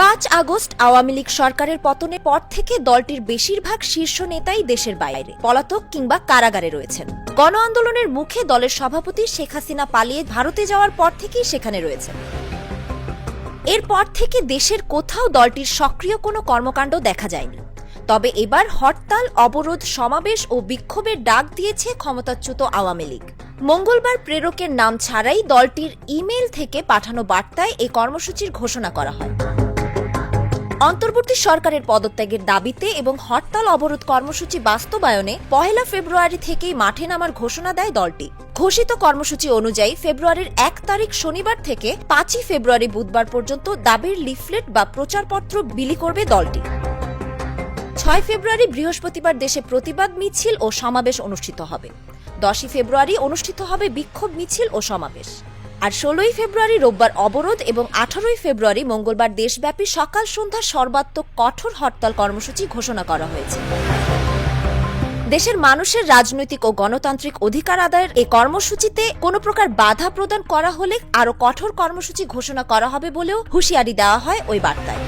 পাঁচ আগস্ট আওয়ামী লীগ সরকারের পতনের পর থেকে দলটির বেশিরভাগ শীর্ষ নেতাই দেশের বাইরে, পলাতক কিংবা কারাগারে রয়েছেন। গণ আন্দোলনের মুখে দলের সভাপতি শেখ হাসিনা পালিয়ে ভারতে যাওয়ার পর থেকেই সেখানে রয়েছেন। এরপর থেকে দেশের কোথাও দলটির সক্রিয় কোনো কর্মকাণ্ড দেখা যায়নি। তবে এবার হরতাল, অবরোধ, সমাবেশ ও বিক্ষোভের ডাক দিয়েছে ক্ষমতাচ্যুত আওয়ামী লীগ। মঙ্গলবার প্রেরকের নাম ছাড়াই দলটির ইমেল থেকে পাঠানো বার্তায় এই কর্মসূচির ঘোষণা করা হয়। অন্তর্বর্তী সরকারের পদত্যাগের দাবিতে এবং হরতাল অবরোধ কর্মসূচি বাস্তবায়নে পহেলা ফেব্রুয়ারি থেকেই মাঠে নামার ঘোষণা দেয় দলটি। ঘোষিত কর্মসূচি অনুযায়ী ফেব্রুয়ারির এক তারিখ শনিবার থেকে পাঁচই ফেব্রুয়ারি বুধবার পর্যন্ত দাবির লিফলেট বা প্রচারপত্র বিলি করবে দলটি। ছয় ফেব্রুয়ারি বৃহস্পতিবার দেশে প্রতিবাদ মিছিল ও সমাবেশ অনুষ্ঠিত হবে। দশই ফেব্রুয়ারি অনুষ্ঠিত হবে বিক্ষোভ মিছিল ও সমাবেশ। আর ষোলোই ফেব্রুয়ারি রোববার অবরোধ এবং আঠারোই ফেব্রুয়ারি মঙ্গলবার দেশব্যাপী সকাল সন্ধ্যা সর্বাত্মক কঠোর হরতাল কর্মসূচি ঘোষণা করা হয়েছে। দেশের মানুষের রাজনৈতিক ও গণতান্ত্রিক অধিকার আদায়ের এই কর্মসূচিতে কোনো প্রকার বাধা প্রদান করা হলে আরও কঠোর কর্মসূচি ঘোষণা করা হবে বলেও হুঁশিয়ারি দেওয়া হয় ওই বার্তায়।